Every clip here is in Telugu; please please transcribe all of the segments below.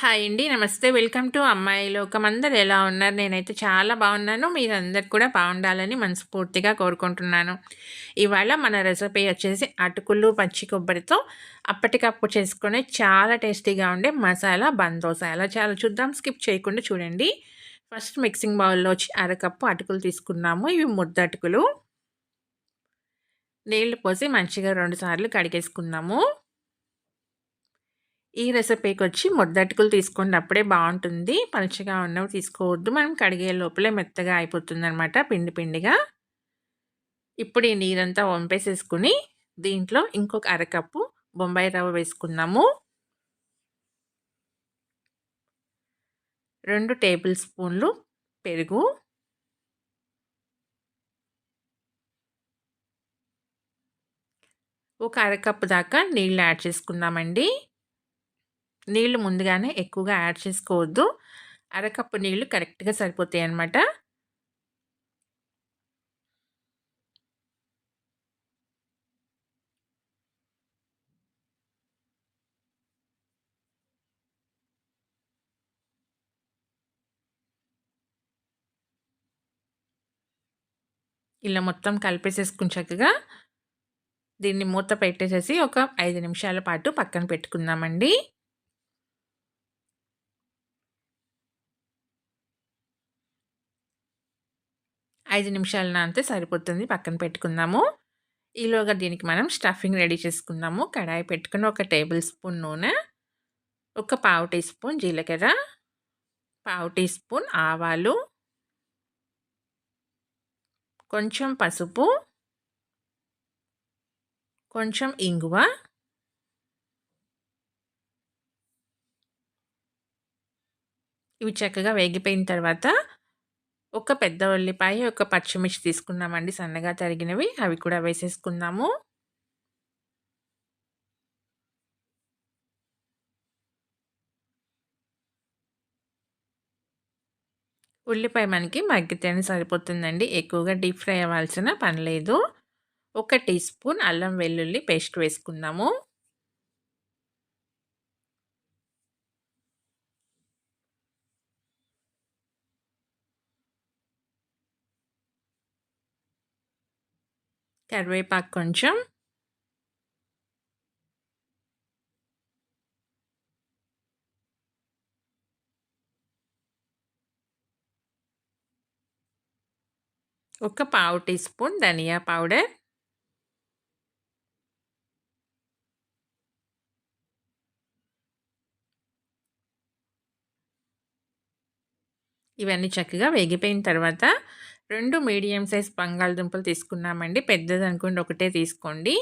హాయ్ అండి. నమస్తే. వెల్కమ్ టు అమ్మాయి లోకం. అందరు ఎలా ఉన్నారు? నేనైతే చాలా బాగున్నాను. మీరందరు కూడా బాగుండాలని మనస్ఫూర్తిగా కోరుకుంటున్నాను. ఇవాళ మన రెసిపీ వచ్చేసి అటుకులు, పచ్చి కొబ్బరితో అప్పటికప్పుడు చేసుకునే చాలా టేస్టీగా ఉండే మసాలా బందోస. ఎలా చాలా చూద్దాం. స్కిప్ చేయకుండా చూడండి. ఫస్ట్ మిక్సింగ్ బౌల్‌లో వచ్చి అరకప్పు అటుకులు తీసుకున్నాము. ఇవి ముద్ద అటుకులు. నీళ్ళు పోసి మంచిగా రెండుసార్లు కడిగేసుకున్నాము ఈ ఈ రెసిపీకొచ్చి ముద్దటుకులు తీసుకోండి. అప్పుడే బాగుంటుంది పలుచగా ఉన్నవి తీసుకోవద్దు. మనం కడిగే లోపలే మెత్తగా అయిపోతుందనమాట పిండి పిండిగా. ఇప్పుడు ఈ నీరంతా వంపేసేసుకొని దీంట్లో ఇంకొక అరకప్పు బొంబాయి రవ్వ వేసుకున్నాము రెండు టేబుల్ స్పూన్లు పెరుగు. ఒక అరకప్పు దాకా నీళ్ళు యాడ్ చేసుకుందామండి. నీళ్ళు ముందుగానే ఎక్కువగా యాడ్ చేసుకోవద్దు. అరకప్పు నీళ్ళు కరెక్ట్‌గా సరిపోతాయి అన్నమాట ఇలా మొత్తం కలిపేసేసుకుని చక్కగా దీన్ని మూత పెట్టేసేసి ఒక ఐదు నిమిషాల పాటు పక్కన పెట్టుకుందామండి. ఐదు నిమిషాలు నానితే సరిపోతుంది. పక్కన పెట్టుకుందాము. ఈలోగా దీనికి మనం స్టఫింగ్ రెడీ చేసుకుందాము. కడాయి పెట్టుకుని ఒక టేబుల్ స్పూన్ నూనె, ఒక పావు టీ స్పూన్ జీలకర్ర, పావు టీ స్పూన్ ఆవాలు, కొంచెం పసుపు, కొంచెం ఇంగువ ఇవి చక్కగా వేగిపోయిన తర్వాత ఒక పెద్ద ఉల్లిపాయ, ఒక పచ్చిమిర్చి తీసుకున్నామండి సన్నగా తరిగినవి. అవి కూడా వేసేసుకుందాము. ఉల్లిపాయ మనకి మగ్గితేనే సరిపోతుందండి. ఎక్కువగా డీప్ ఫ్రై అవ్వాల్సిన పని లేదు. ఒక టీ స్పూన్ అల్లం వెల్లుల్లి పేస్ట్ వేసుకుందాము. కరివేపాకు కొంచెం. ఒక పావు టీ స్పూన్ ధనియా పౌడర్. ఇవన్నీ చక్కగా వేగిపోయిన తర్వాత రెండు మీడియం సైజ్ బంగాళదుంపలు తీసుకున్నామండి. పెద్దది అనుకోండి ఒకటే తీసుకోండి.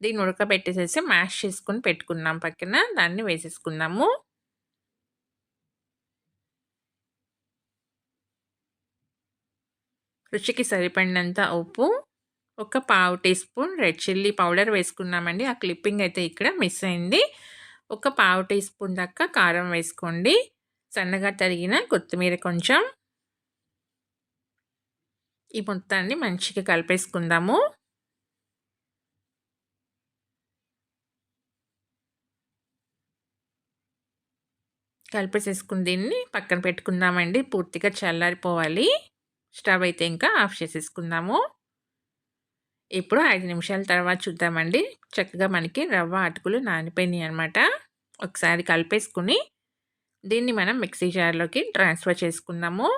దీన్ని ఉడకబెట్టేసేసి మ్యాష్ చేసుకొని పెట్టుకున్నాం పక్కన. దాన్ని వేసేసుకున్నాము రుచికి సరిపడినంత ఉప్పు ఒక పావు teaspoon red chilli powder వేసుకున్నామండి. ఆ క్లిప్పింగ్ అయితే ఇక్కడ మిస్ అయింది. ఒక పావు టీ స్పూన్ దాకా కారం వేసుకోండి. సన్నగా తరిగిన కొత్తిమీర కొంచెం. ఈ మొత్తాన్ని మంచిగా కలిపేసుకుందాము. కలిపేసేసుకుని దీన్ని పక్కన పెట్టుకుందామండి. పూర్తిగా చల్లారిపోవాలి. స్టవ్ అయితే ఇంకా ఆఫ్ చేసేసుకుందాము. ఇప్పుడు ఐదు నిమిషాల తర్వాత చూద్దామండి. చక్కగా మనకి రవ్వ అటుకులు నానిపోయినాయి అనమాట ఒకసారి కలిపేసుకుని దీన్ని మనం మిక్సీ జార్లోకి ట్రాన్స్ఫర్ చేసుకుందాము.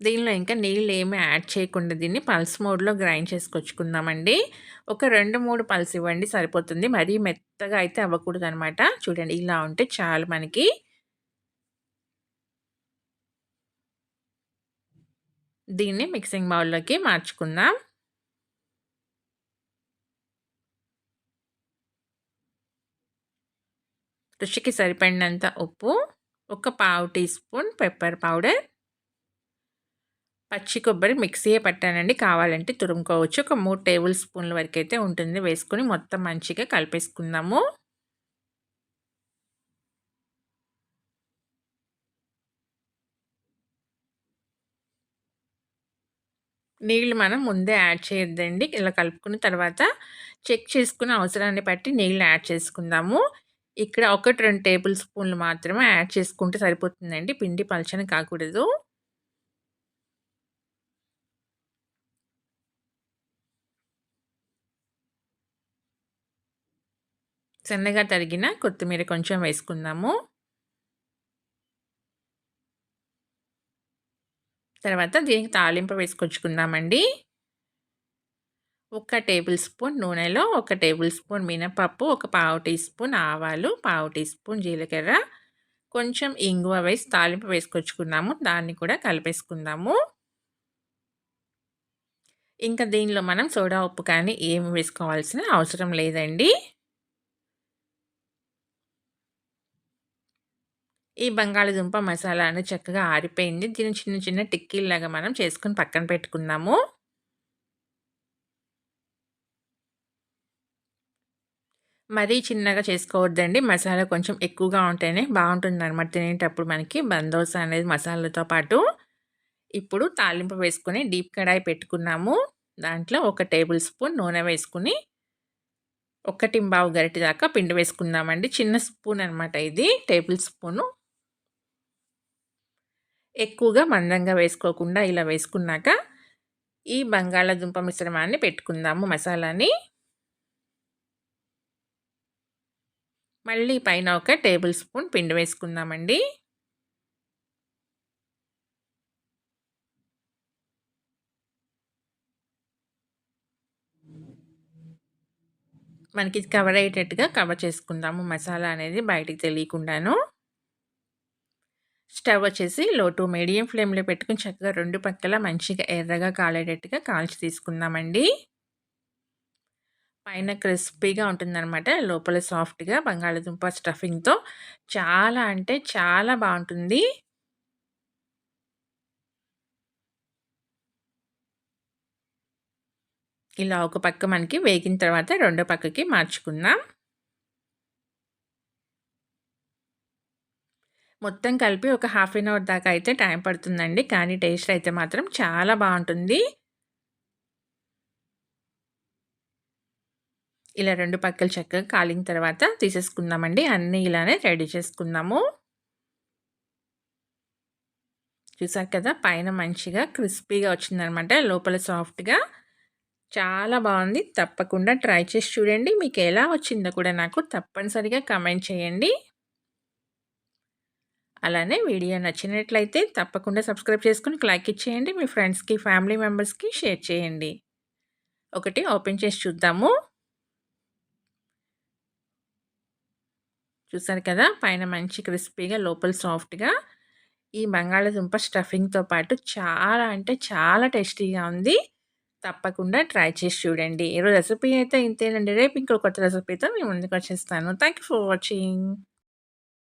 దీనిలో ఇంకా నీళ్ళు ఏమీ యాడ్ చేయకుండా దీన్ని పల్స్ మోడ్లో గ్రైండ్ చేసుకొచ్చుకుందామండి. ఒక రెండు మూడు పల్స్ ఇవ్వండి సరిపోతుంది. మరీ మెత్తగా అయితే అవ్వకూడదు అనమాట చూడండి ఇలా ఉంటే చాలు మనకి. దీన్ని మిక్సింగ్ బౌల్లోకి మార్చుకుందాం. రుచికి సరిపడినంత ఉప్పు ఒక పావు టీ స్పూన్ పెప్పర్ పౌడర్. పచ్చి కొబ్బరి మిక్సీయే పట్టానండి కావాలంటే తురుముకోవచ్చు ఒక మూడు టేబుల్ స్పూన్ల వరకు అయితే ఉంటుంది వేసుకొని మొత్తం మంచిగా కలిపేసుకుందాము నీళ్ళు మనం ముందే యాడ్ చేయొద్దండి. ఇలా కలుపుకున్న తర్వాత చెక్ చేసుకున్న అవసరాన్ని బట్టి నీళ్ళు యాడ్ చేసుకుందాము. ఇక్కడ 1, 2 టేబుల్ స్పూన్లు మాత్రమే యాడ్ చేసుకుంటే సరిపోతుందండి. పిండి పలచని కాకూడదు. సన్నగా తరిగిన కొత్తిమీర కొంచెం వేసుకుందాము. తర్వాత దీనికి తాలింపు వేసుకొచ్చుకుందామండి. ఒక టేబుల్ స్పూన్ నూనెలో ఒక టేబుల్ స్పూన్ మినపప్పు, ఒక పావు టీ స్పూన్ ఆవాలు, పావు టీ స్పూన్ జీలకర్ర, కొంచెం ఇంగువ వేసి తాలింపు వేసుకొచ్చుకున్నాము. దాన్ని కూడా కలిపేసుకుందాము. ఇంకా దీనిలో మనం సోడా ఉప్పు కానీ ఏమి వేసుకోవాల్సిన అవసరం లేదండి. ఈ బంగాళదుంప మసాలా అనేది చక్కగా ఆరిపోయింది. దీన్ని చిన్న చిన్న టిక్కీల్లాగా మనం చేసుకుని పక్కన పెట్టుకున్నాము మరీ చిన్నగా చేసుకోవద్దండి. మసాలా కొంచెం ఎక్కువగా ఉంటేనే బాగుంటుంది అనమాట తినేటప్పుడు మనకి బందోస అనేది మసాలాతో పాటు. ఇప్పుడు తాలింపు వేసుకొని డీప్ కడాయి పెట్టుకున్నాము. దాంట్లో ఒక టేబుల్ స్పూన్ నూనె వేసుకుని ఒకటింబావు గరిటి దాకా పిండి వేసుకుందామండి. చిన్న స్పూన్ అనమాట ఇది టేబుల్ స్పూను. ఎక్కువగా మందంగా వేసుకోకుండా ఇలా వేసుకున్నాక ఈ బంగాళాదుంప మిశ్రమాన్ని పెట్టుకుందాము మసాలాని. మళ్ళీ పైన ఒక టేబుల్ స్పూన్ పిండి వేసుకుందామండి. మనకి కవర్ అయ్యేటట్టుగా కవర్ చేసుకుందాము మసాలా అనేది బయటికి తెలియకుండాను. స్టవ్ వచ్చేసి లో టు మీడియం ఫ్లేమ్‌లో పెట్టుకొని చక్కగా రెండు పక్కల మంచిగా ఎర్రగా కాలేటట్టుగా కాల్చి తీసుకుందామండి. పైన క్రిస్పీగా ఉంటుందనమాట. లోపల సాఫ్ట్‌గా బంగాళదుంప స్టఫింగ్‌తో చాలా అంటే చాలా బాగుంటుంది ఇలా ఒక పక్క మనకి వేగిన తర్వాత రెండో పక్కకి మార్చుకుందాం. మొత్తం కలిపి ఒక హాఫ్ ఎన్ అవర్ దాకా అయితే టైం పడుతుందండి. కానీ టేస్ట్ అయితే మాత్రం చాలా బాగుంటుంది ఇలా రెండు పక్కలు చక్కగా కాలిన తర్వాత తీసేసుకుందామండి. అన్నీ ఇలానే రెడీ చేసుకుందాము. చూసారు కదా! పైన మంచిగా క్రిస్పీగా వచ్చిందనమాట. లోపల సాఫ్ట్‌గా చాలా బాగుంది తప్పకుండా ట్రై చేసి చూడండి. మీకు ఎలా వచ్చిందో కూడా నాకు తప్పనిసరిగా కమెంట్ చేయండి. అలానే వీడియో నచ్చినట్లయితే తప్పకుండా సబ్స్క్రైబ్ చేసుకొని లైక్ ఇచ్చేయండి. మీ ఫ్రెండ్స్‌కి, ఫ్యామిలీ మెంబర్స్‌కి షేర్ చేయండి. ఒకటి ఓపెన్ చేసి చూద్దాము. చూసారు కదా! పైన మంచి క్రిస్పీగా లోపల సాఫ్ట్‌గా ఈ బంగాళాదుంప స్టఫింగ్‌తో పాటు చాలా అంటే చాలా టేస్టీగా ఉంది. తప్పకుండా ట్రై చేసి చూడండి. ఈరోజు రెసిపీ అయితే ఇంతేనండి. రేపు ఇంకో కొత్త రెసిపీతో మేము ముందుకు వచ్చేస్తాను. Thank you for watching.